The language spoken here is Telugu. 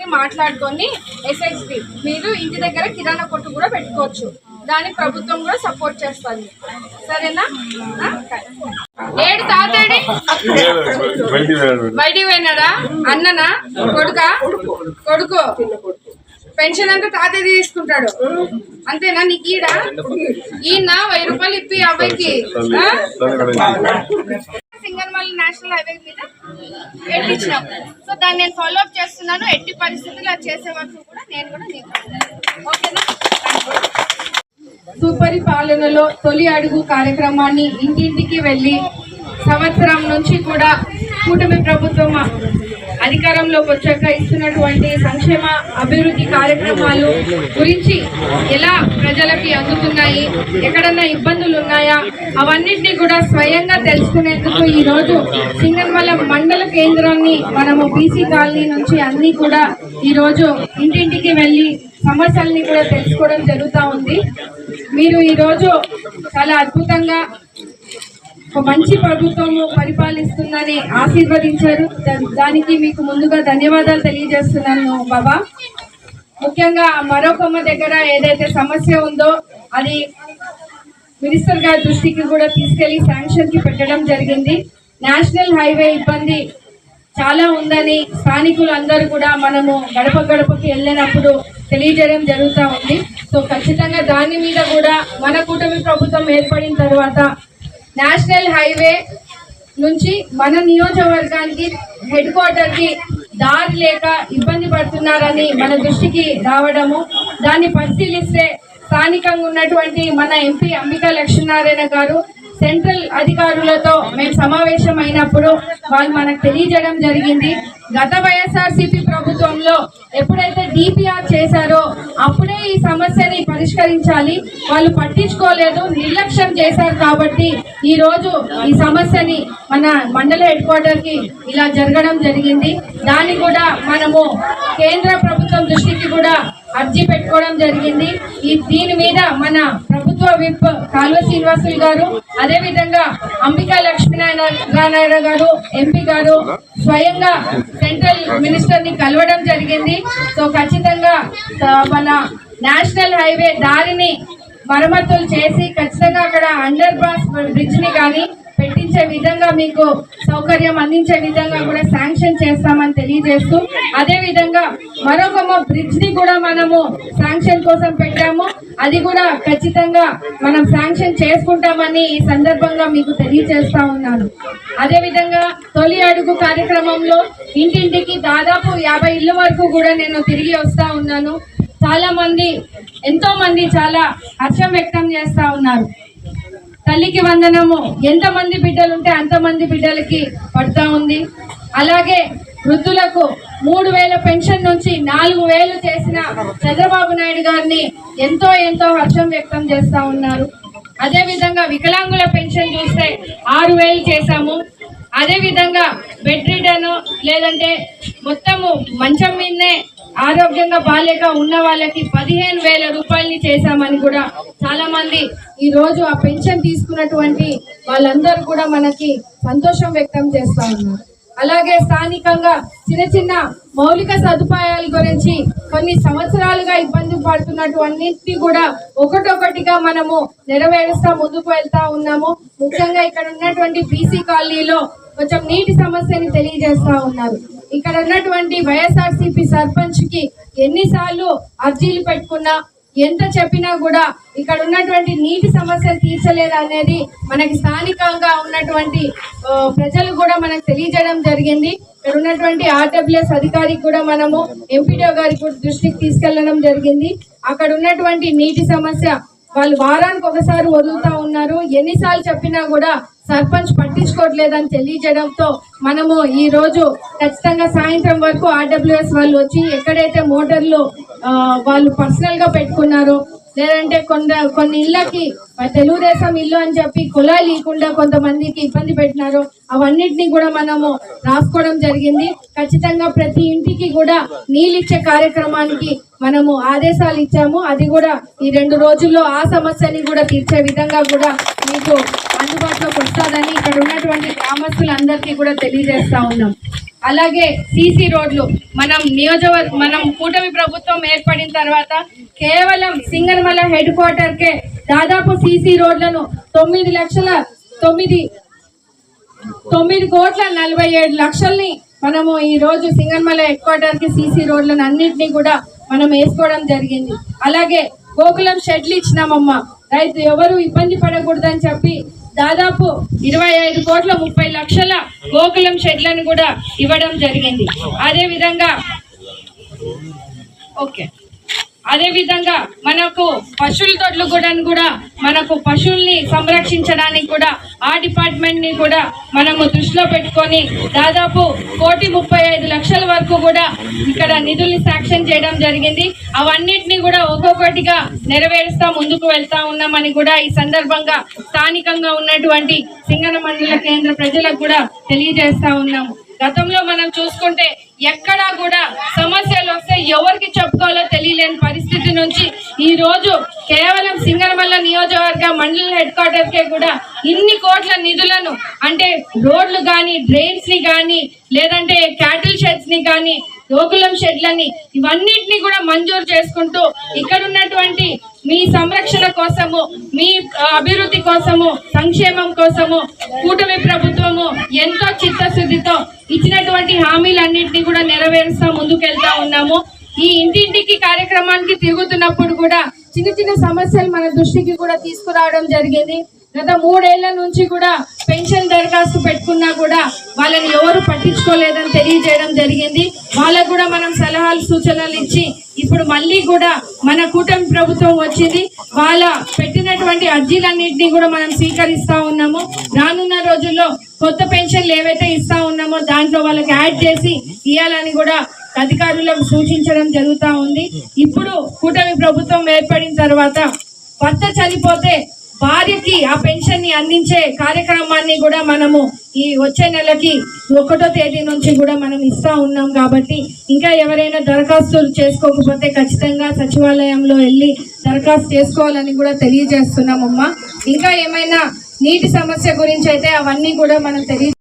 కూర్చొని మాట్లాడుకొని ఎస్ఎక్స్డి మీరు ఇంటి దగ్గర కిరాణా కొట్టు కూడా పెట్టుకోవచ్చు. దాన్ని ప్రభుత్వం కూడా సపోర్ట్ చేస్తుంది. సరేనా? ఏడు తాతడి? బయటికి పోయినాడా? అన్ననా? కొడుక? కొడుకు. పెన్షన్ అంతా తాతయ్య తీసుకుంటాడు. అంతేనా నీకు ఈడ? ఈయన వెయ్యి రూపాయలు ఇప్పి అబ్బాయికి. సింగన్మల్లి నేషనల్ హైవే మీద పెట్టించినాం. సో దాన్ని నేను ఫాలో అప్ చేస్తున్నాను. ఎట్టి పరిస్థితులు అది చేసే వరకు కూడా నేను కూడా నీకు ఓకేనా? సుపరిపాలనలో తొలి అడుగు కార్యక్రమాన్ని ఇంటింటికి వెళ్ళి సంవత్సరం నుంచి కూడా కూటమి ప్రభుత్వం అధికారంలోకి వచ్చాక ఇస్తున్నటువంటి సంక్షేమ అభివృద్ధి కార్యక్రమాలు గురించి ఎలా ప్రజలకి అందుతున్నాయి? ఎక్కడన్నా ఇబ్బందులు ఉన్నాయా? అవన్నింటినీ కూడా స్వయంగా తెలుసుకునేందుకు ఈరోజు రోజు సింగన్మల మండల కేంద్రాన్ని మనము బీసీ కాలనీ నుంచి అన్నీ కూడా ఈరోజు ఇంటింటికి వెళ్ళి సమస్యల్ని కూడా తెలుసుకోవడం జరుగుతూ ఉంది. మీరు ఈరోజు చాలా అద్భుతంగా ఒక మంచి ప్రభుత్వము పరిపాలిస్తుందని ఆశీర్వదించారు. దా- దానికి మీకు ముందుగా ధన్యవాదాలు తెలియజేస్తున్నాను బాబా. ముఖ్యంగా మరొకమ్మ దగ్గర ఏదైతే సమస్య ఉందో అది మినిస్టర్ గారి దృష్టికి కూడా తీసుకెళ్ళి శాంక్షన్కి పెట్టడం జరిగింది. నేషనల్ హైవే ఇబ్బంది చాలా ఉందని స్థానికులు అందరూ కూడా మనము గడప గడపకి వెళ్ళినప్పుడు తెలియజేయడం జరుగుతూ ఉంది. సో ఖచ్చితంగా దాని మీద కూడా మన కూటమి ప్రభుత్వం ఏర్పడిన తర్వాత నేషనల్ హైవే నుంచి మన నియోజకవర్గానికి హెడ్ క్వార్టర్కి దారి లేక ఇబ్బంది పడుతున్నారని మన దృష్టికి రావడము దాన్ని పరిశీలిస్తే స్థానికంగా ఉన్నటువంటి మన ఎంపీ అంబికా లక్ష్మీనారాయణ గారు సెంట్రల్ అధికారులతో మేము సమావేశం అయినప్పుడు వాళ్ళు మనకు తెలియజేయడం జరిగింది. గత వైఎస్ఆర్సీపీ ప్రభుత్వంలో ఎప్పుడైతే డిపిఆర్ చేశారో అప్పుడే ఈ సమస్యని పరిష్కరించాలి. వాళ్ళు పట్టించుకోలేదు నిర్లక్ష్యం చేశారు కాబట్టి ఈ రోజు ఈ సమస్యని మన మండల హెడ్ క్వార్టర్కి ఇలా జరగడం జరిగింది. దాన్ని కూడా మనము కేంద్ర ప్రభుత్వం దృష్టికి కూడా అర్జీ పెట్టుకోవడం జరిగింది. ఈ దీని మీద మన ప్రభుత్వ విప్ కాల్వ శ్రీనివాసులు గారు అదే విధంగా అంబికా లక్ష్మీనారాయణ గారు ఎంపీ గారు స్వయంగా సెంట్రల్ మినిస్టర్ని కలవడం జరిగింది. సో ఖచ్చితంగా మన నేషనల్ హైవే దారిని మరమ్మతులు చేసి ఖచ్చితంగా అక్కడ అండర్ పాస్ బ్రిడ్జ్ని కానీ పెట్టించే విధంగా మీకు సౌకర్యం అందించే విధంగా కూడా శాంక్షన్ చేస్తామని తెలియజేస్తూ అదేవిధంగా మరొక బ్రిడ్జ్ని కూడా మనము శాంక్షన్ కోసం పెట్టాము. అది కూడా ఖచ్చితంగా మనం శాంక్షన్ చేసుకుంటామని ఈ సందర్భంగా మీకు తెలియజేస్తా ఉన్నాను. అదేవిధంగా తొలి అడుగు కార్యక్రమంలో ఇంటింటికి దాదాపు యాభై ఇళ్ళ వరకు కూడా నేను తిరిగి వస్తా ఉన్నాను. చాలా మంది ఎంతో మంది చాలా హర్షం వ్యక్తం చేస్తా ఉన్నారు. తల్లికి వందనము. ఎంత మంది బిడ్డలు ఉంటే అంతమంది బిడ్డలకి పడతా ఉంది. అలాగే వృద్ధులకు మూడు వేల పెన్షన్ నుంచి నాలుగు వేలు చేసిన చంద్రబాబు నాయుడు గారిని ఎంతో ఎంతో హర్షం వ్యక్తం చేస్తా ఉన్నారు. అదే విధంగా వికలాంగుల పెన్షన్ చూస్తే ఆరు వేలు చేశాము. అదే విధంగా బెడ్ రిటర్న్ లేదంటే మొత్తము మంచం మీదనే ఆరోగ్యంగా బాగాలేక ఉన్న వాళ్ళకి పదిహేను వేల రూపాయలని చేశామని కూడా చాలా మంది ఈ రోజు ఆ పెన్షన్ తీసుకున్నటువంటి వాళ్ళందరూ కూడా మనకి సంతోషం వ్యక్తం చేస్తా ఉన్నారు. అలాగే స్థానికంగా చిన్న చిన్న మౌలిక సదుపాయాల గురించి కొన్ని సంవత్సరాలుగా ఇబ్బంది పడుతున్నటువంటివి కూడా ఒకటొకటిగా మనము నెరవేరుస్తా ముందుకు వెళ్తా ఉన్నాము. ముఖ్యంగా ఇక్కడ ఉన్నటువంటి బీసీ కాలనీలో కొంచెం నీటి సమస్యని తెలియజేస్తా ఉన్నారు. ఇక్కడ ఉన్నటువంటి వైఎస్ఆర్సీపీ సర్పంచ్కి ఎన్నిసార్లు అర్జీలు పెట్టుకున్నా ఎంత చెప్పినా కూడా ఇక్కడ ఉన్నటువంటి నీటి సమస్యలు తీర్చలేదు అనేది మనకి స్థానికంగా ఉన్నటువంటి ప్రజలు కూడా మనకు తెలియజేయడం జరిగింది. ఇక్కడ ఉన్నటువంటి ఆర్డబ్ల్యూఎస్ అధికారికి కూడా మనము ఎంపీడీఓ గారి కూడా దృష్టికి తీసుకెళ్ళడం జరిగింది. అక్కడ ఉన్నటువంటి నీటి సమస్య వాళ్ళు వారానికి ఒకసారి వదులుతా ఉన్నారు. ఎన్నిసార్లు చెప్పినా కూడా సర్పంచ్ పట్టించుకోవట్లేదని తెలియజేయడంతో మనము ఈ రోజు ఖచ్చితంగా సాయంత్రం వరకు ఆర్డబ్ల్యూఎస్ వాళ్ళు వచ్చి ఎక్కడైతే మోటార్లు వాళ్ళు పర్సనల్గా లేదంటే కొంత కొన్ని ఇళ్ళకి తెలుగుదేశం ఇల్లు అని చెప్పి కులాలు లేకుండా కొంతమందికి ఇబ్బంది పెట్టినారు. అవన్నిటిని కూడా మనము రాసుకోవడం జరిగింది. ఖచ్చితంగా ప్రతి ఇంటికి కూడా నీళ్ళు ఇచ్చే కార్యక్రమానికి మనము ఆదేశాలు ఇచ్చాము. అది కూడా ఈ రెండు రోజుల్లో ఆ సమస్యని కూడా తీర్చే విధంగా కూడా మీకు అందుబాటులోకి వస్తుందని ఇక్కడ ఉన్నటువంటి గ్రామస్తులందరికీ కూడా తెలియజేస్తా ఉన్నాం. అలాగే సీసీ రోడ్లు. మనం నియోజకవర్గ మనం కూటమి ప్రభుత్వం ఏర్పడిన తర్వాత కేవలం సింగనమల హెడ్ క్వార్టర్ కే దాదాపు సీసీ రోడ్లను తొమ్మిది లక్షల తొమ్మిది తొమ్మిది కోట్ల నలభై ఏడు లక్షల్ని మనము ఈ రోజు సింగన్మల హెడ్ క్వార్టర్కి సీసీ రోడ్లను అన్నింటినీ కూడా మనం వేసుకోవడం జరిగింది. అలాగే గోకులం షెడ్లు ఇచ్చినామమ్మా. రైతు ఎవరు ఇబ్బంది పడకూడదని చెప్పి దాదాపు ఇరవై ఐదు కోట్ల ముప్పై లక్షల గోకులం షెడ్లను కూడా ఇవ్వడం జరిగింది. అదే విధంగా ఓకే. అదే విధంగా మనకు పశువుల తొడ్లు కూడా కూడా మనకు పశువుల్ని సంరక్షించడానికి కూడా ఆ డిపార్ట్మెంట్ని కూడా మనము దృష్టిలో పెట్టుకొని దాదాపు కోటి ముప్పై ఐదు లక్షల వరకు కూడా ఇక్కడ నిధుల్ని శాంక్షన్ చేయడం జరిగింది. అవన్నిటిని కూడా ఒక్కొక్కటిగా నెరవేరుస్తా ముందుకు వెళ్తా ఉన్నామని కూడా ఈ సందర్భంగా స్థానికంగా ఉన్నటువంటి సింగన మండల కేంద్ర ప్రజలకు కూడా తెలియజేస్తా ఉన్నాము. గతంలో మనం చూసుకుంటే ఎక్కడా కూడా సమస్యలు వస్తే ఎవరికి చెప్పుకోవాలో తెలియలేని పరిస్థితి నుంచి ఈ రోజు కేవలం సింగనమల్ల నియోజకవర్గ మండల హెడ్ క్వార్టర్ కే కూడా ఇన్ని కోట్ల నిధులను అంటే రోడ్లు కానీ డ్రైన్స్ని కానీ లేదంటే క్యాటిల్ షెడ్స్ని కానీ గోకులం షెడ్లని ఇవన్నిటిని కూడా మంజూరు చేసుకుంటూ ఇక్కడ ఉన్నటువంటి మీ సంరక్షణ కోసము మీ అభివృద్ధి కోసము సంక్షేమం కోసము కూటమి ప్రభుత్వము ఎంతో చిత్తశుద్ధితో ఇచ్చినటువంటి హామీలన్నింటినీ కూడా నెరవేరుస్తా ముందుకెళ్తా ఉన్నాము. ఈ ఇంటింటికి కార్యక్రమానికి తిరుగుతున్నప్పుడు కూడా చిన్న చిన్న సమస్యలు మన దృష్టికి కూడా తీసుకురావడం జరిగింది. గత మూడేళ్ళ నుంచి కూడా పెన్షన్ దరఖాస్తు పెట్టుకున్నా కూడా వాళ్ళని ఎవరు పట్టించుకోలేదని తెలియజేయడం జరిగింది. వాళ్ళకు కూడా మనం సలహాలు సూచనలు ఇచ్చి ఇప్పుడు మళ్ళీ కూడా మన కూటమి ప్రభుత్వం వచ్చింది. వాళ్ళ పెట్టినటువంటి అర్జీలన్నింటినీ కూడా మనం స్వీకరిస్తా ఉన్నాము. రానున్న రోజుల్లో కొత్త పెన్షన్లు ఏవైతే ఇస్తా ఉన్నామో దాంట్లో వాళ్ళకి యాడ్ చేసి ఇవ్వాలని కూడా అధికారులకు సూచించడం జరుగుతూ ఉంది. ఇప్పుడు కూటమి ప్రభుత్వం ఏర్పడిన తర్వాత భర్త చనిపోతే భార్యకి ఆ పెన్షన్ని అందించే కార్యక్రమాన్ని కూడా మనము ఈ వచ్చే నెలకి ఒకటో తేదీ నుంచి కూడా మనం ఇస్తా ఉన్నాం కాబట్టి ఇంకా ఎవరైనా దరఖాస్తులు చేసుకోకపోతే ఖచ్చితంగా సచివాలయంలో వెళ్ళి దరఖాస్తు చేసుకోవాలని కూడా తెలియజేస్తున్నామమ్మా. ఇంకా ఏమైనా నీటి సమస్య గురించి అయితే అవన్నీ కూడా మనం తెలియ